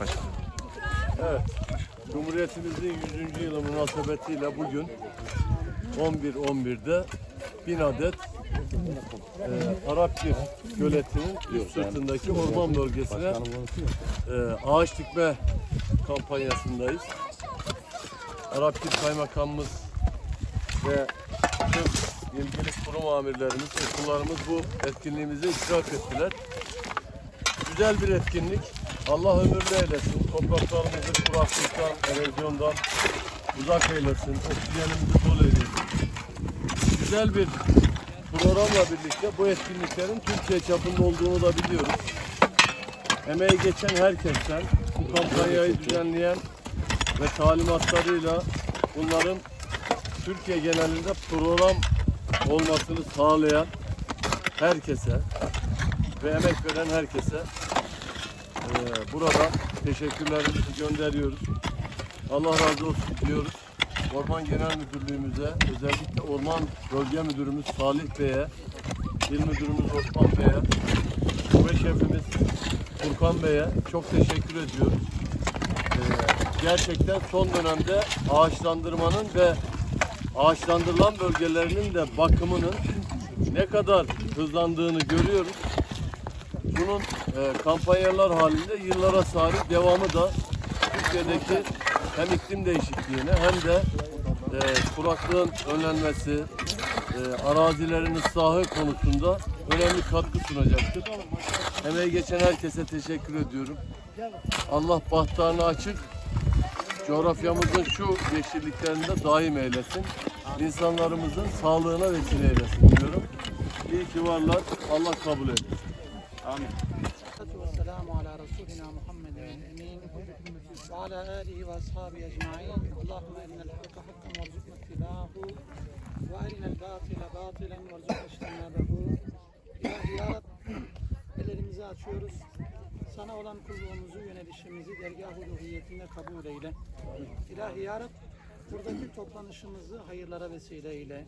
Başkanım. Evet. Cumhuriyetimizin 100. yılı münasebetiyle bugün 11-11'de bin adet e, Arapgir göletinin üst sırtındaki orman bölgesine e, ağaç dikme kampanyasındayız. Arapgir Kaymakamımız ve tüm ilgili kurum amirlerimiz, okullarımız bu etkinliğimize iştirak ettiler. Güzel bir etkinlik. Allah ömürlü eylesin. Topraklarımızı kuraklıktan, erozyondan uzak eylesin. Oksijenimizi bol eylesin. Güzel bir programla birlikte bu etkinliklerin Türkiye çapında olduğunu da biliyoruz. Emeği geçen herkesten bu kampanyayı düzenleyen ve talimatlarıyla bunların Türkiye genelinde program olmasını sağlayan herkese ve emek veren herkese ee, burada teşekkürlerimizi gönderiyoruz. Allah razı olsun diyoruz. Orman Genel Müdürlüğümüze, özellikle Orman Bölge Müdürümüz Salih Bey'e, İl Müdürümüz Osman Bey'e, ve şefimiz Furkan Bey'e çok teşekkür ediyoruz. Ee, gerçekten son dönemde ağaçlandırmanın ve ağaçlandırılan bölgelerinin de bakımının ne kadar hızlandığını görüyoruz. Bunun e, kampanyalar halinde yıllara sari devamı da Türkiye'deki hem iklim değişikliğine hem de e, kuraklığın önlenmesi, e, arazilerin ıslahı konusunda önemli katkı sunacaktır. Emeği geçen herkese teşekkür ediyorum. Allah bahtlarını açık, coğrafyamızın şu yeşilliklerinde daim eylesin. İnsanlarımızın sağlığına vesile eylesin diyorum. İyi ki varlar. Allah kabul etsin. والصلاة والسلام على رسولنا محمد الأمين وعلى آله وأصحابه أجمعين اللهم أرنا الحق حقا وارزقنا اتباعه وأرنا الباطل باطلا وارزقنا اجتنابه İlahi Ya Rab, ellerimizi açıyoruz. Sana olan kulluğumuzu, yönelişimizi dergah uluhiyetinde kabul eyle. İlahi Ya Rab, buradaki toplanışımızı hayırlara vesile eyle.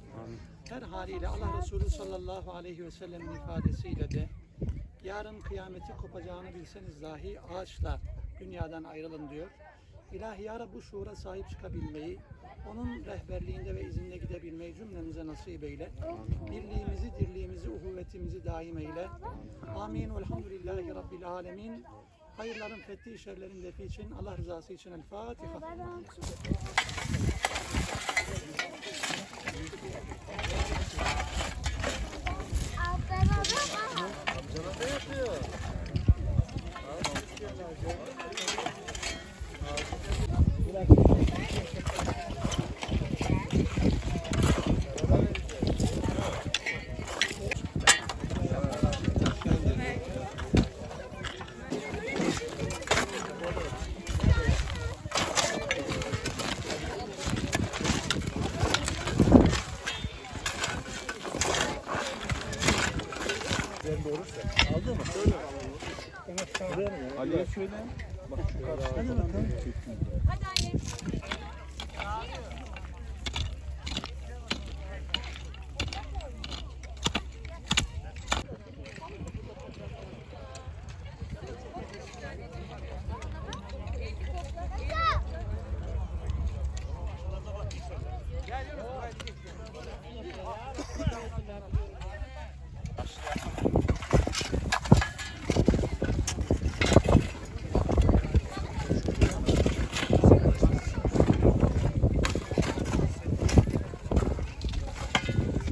Her haliyle Allah Resulü sallallahu aleyhi ve sellemin ifadesiyle de yarın kıyameti kopacağını bilseniz dahi ağaçla dünyadan ayrılın diyor. İlahi ya Rabbi bu şuura sahip çıkabilmeyi, onun rehberliğinde ve izinde gidebilmeyi cümlemize nasip eyle. Birliğimizi, dirliğimizi, uhuvvetimizi daim eyle. Amin. Velhamdülillahi Rabbil alemin. Hayırların fethi, şerlerin defi için, Allah rızası için El Fatiha. Ali'ye söyle. Bak şu karşıda.